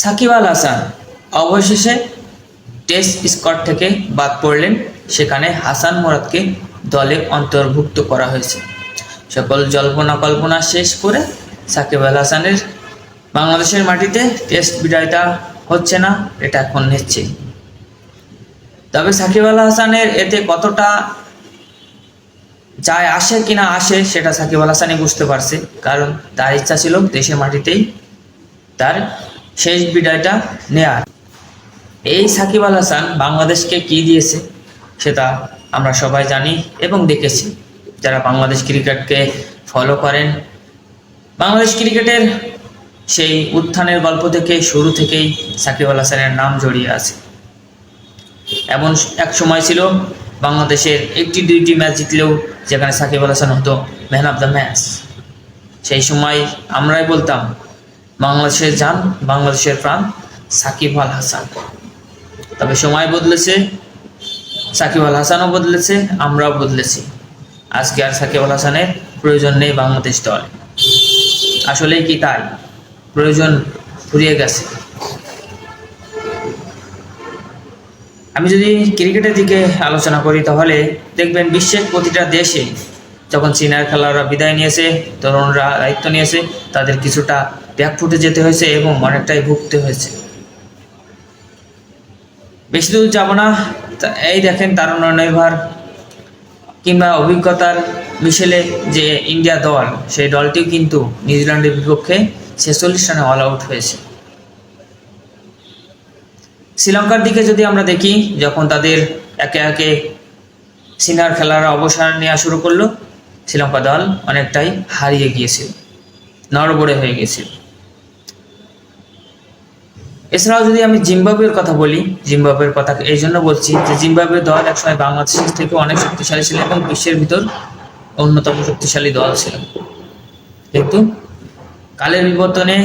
সাকিব আল হাসান অবশেষে test squad থেকে বাদ পড়লেন। সেখানে হাসান মুরাদকে দলে অন্তর্ভুক্ত করা হয়েছে। সকল জল্পনা কল্পনা শেষ করে সাকিব আল হাসানের বাংলাদেশের মাটিতে টেস্ট বিদায়টা হচ্ছে না, এটা এখন নিশ্চিত। তবে সাকিব আল হাসানের এতে কতটা যায় আসে কিনা আসে, সেটা সাকিব আল হাসানই বুঝতে পারছে। কারণ তার ইচ্ছা ছিল দেশের মাটিতেই তার শেষ বিদায়টা নেয়ার। এই সাকিব আল হাসান বাংলাদেশকে কি দিয়েছে, সেটা আমরা সবাই জানি এবং দেখেছি। যারা বাংলাদেশ ক্রিকেটকে ফলো করেন, বাংলাদেশ ক্রিকেটের সেই উত্থানের গল্প থেকে শুরু থেকেই সাকিব আল হাসানের নাম জড়িয়ে আছে। এমন এক সময় ছিল বাংলাদেশের একটি দুইটি ম্যাচ জিতলেও যেখানে সাকিব আল হাসান হতো ম্যান অফ দ্য ম্যাচ। সেই সময় আমরাই বলতাম বাংলাদেশের যান বাংলাদেশের প্রাণ, সাকিব আল হাসান। তবে সময় বদলেছে, সাকিব আল হাসানও বদলেছে, আমরাও বদলেছি। আজকে আর সাকিব আল হাসানের প্রয়োজন নেই বাংলাদেশ দল। আসলেই কি তাই? প্রয়োজন ফুরিয়ে গেছে। আমি যদি ক্রিকেটের দিকে আলোচনা করি, তাহলে দেখবেন বিশ্বের প্রতিটা দেশে যখন চীনের খেলোয়াড়রা বিদায় নিয়েছে, তরুণরা দায়িত্ব নিয়েছে, তাদের কিছুটা ব্যাক ফুটে যেতে হয়েছে এবং অনেকটাই ভুগতে হয়েছে। বেশি দূর যাব না। এই দেখেন তারুণ নির্ভর কিংবা অভিজ্ঞতার মিশেলে যে ইন্ডিয়া দল, সেই দলটিও কিন্তু নিউজিল্যান্ডের বিপক্ষে ছেচল্লিশ রানে অল আউট হয়েছে। শ্রীলঙ্কার দিকে যদি আমরা দেখি, যখন তাদের একে একে সিনার খেলারা অবসর নেওয়া শুরু করল, শ্রীলঙ্কা দল অনেকটাই হারিয়ে গিয়েছিল, নড়বড়ে হয়ে গিয়েছিল। এছাড়াও যদি আমি জিম্বাবুয়ের কথা বলি, জিম্বাবুয়ের কথা এই জন্য বলছি যে জিম্বাবুয়ে দল একসময় বাংলাদেশের থেকে অনেক শক্তিশালী ছিল এবং বিশ্বের ভিতর অন্যতম শক্তিশালী দল ছিল। কিন্তু কালের বিবর্তনে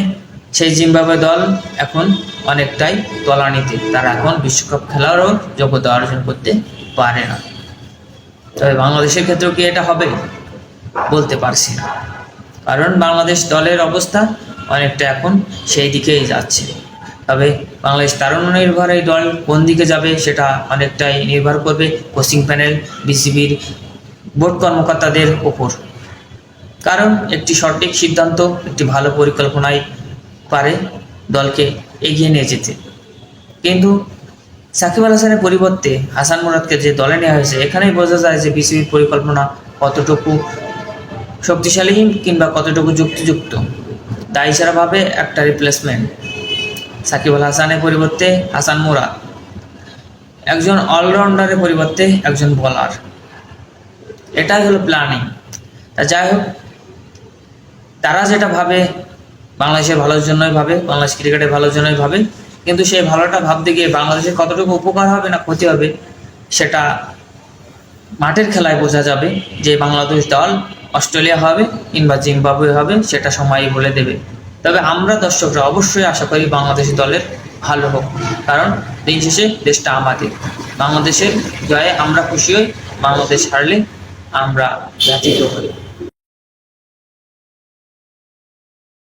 সেই জিম্বাবুয়ে দল এখন অনেকটাই তলানিতে। তারা এখন বিশ্বকাপ খেলারও যোগ্যতা অর্জন করতে পারে না। তবে বাংলাদেশের ক্ষেত্রেও কি এটা হবে? বলতে পারছি না। কারণ বাংলাদেশ দলের অবস্থা অনেকটা এখন সেই দিকেই যাচ্ছে। তবে বাংলাদেশ তারুণ্য নির্ভর এই দল কোন দিকে যাবে সেটা অনেকটাই নির্ভর করবে কোচিং প্যানেল বিসিবির বোর্ড কর্মকর্তাদের ওপর কারণ একটি সঠিক সিদ্ধান্ত, একটি ভালো পরিকল্পনায় পারে দলকে এগিয়ে নিয়ে যেতে। কিন্তু সাকিব আল হাসানের পরিবর্তে হাসান মুরাদকে যে দলে নেওয়া হয়েছে, এখানেই বোঝা যায় যে বিসিবির পরিকল্পনা কতটুকু শক্তিশালী কিংবা কতটুকু যুক্তিযুক্ত। তাই ভাবে একটা রিপ্লেসমেন্ট সাকিব আল হাসানের পরিবর্তে হাসান মুরাদ একজন অলরাউন্ডারের পরিবর্তে একজন বলার এটাই হলো প্ল্যানিং তা যাই হোক, তারা যেটা ভাবে বাংলাদেশের ভালোর জন্যই ভাবে, বাংলাদেশ ক্রিকেটের ভালোর জন্যই ভাবে, কিন্তু সেই ভালোটা ভাবতে গিয়ে বাংলাদেশের কতটুকু উপকার হবে না ক্ষতি হবে, সেটা মাঠের খেলায় বোঝা যাবে যে বাংলাদেশ দল অস্ট্রেলিয়া হবে কিংবা জিম্বাবুয়ে হবে, সেটা সময়ই বলে দেবে। তবে আমরা দর্শকরা অবশ্যই আশা করি বাংলাদেশ দলের ভালো হোক। কারণ দিন শেষে দেশটা আমাদের। বাংলাদেশের জয়ে আমরা খুশি হই, বাংলাদেশ হারলে আমরা ব্যথিত হই।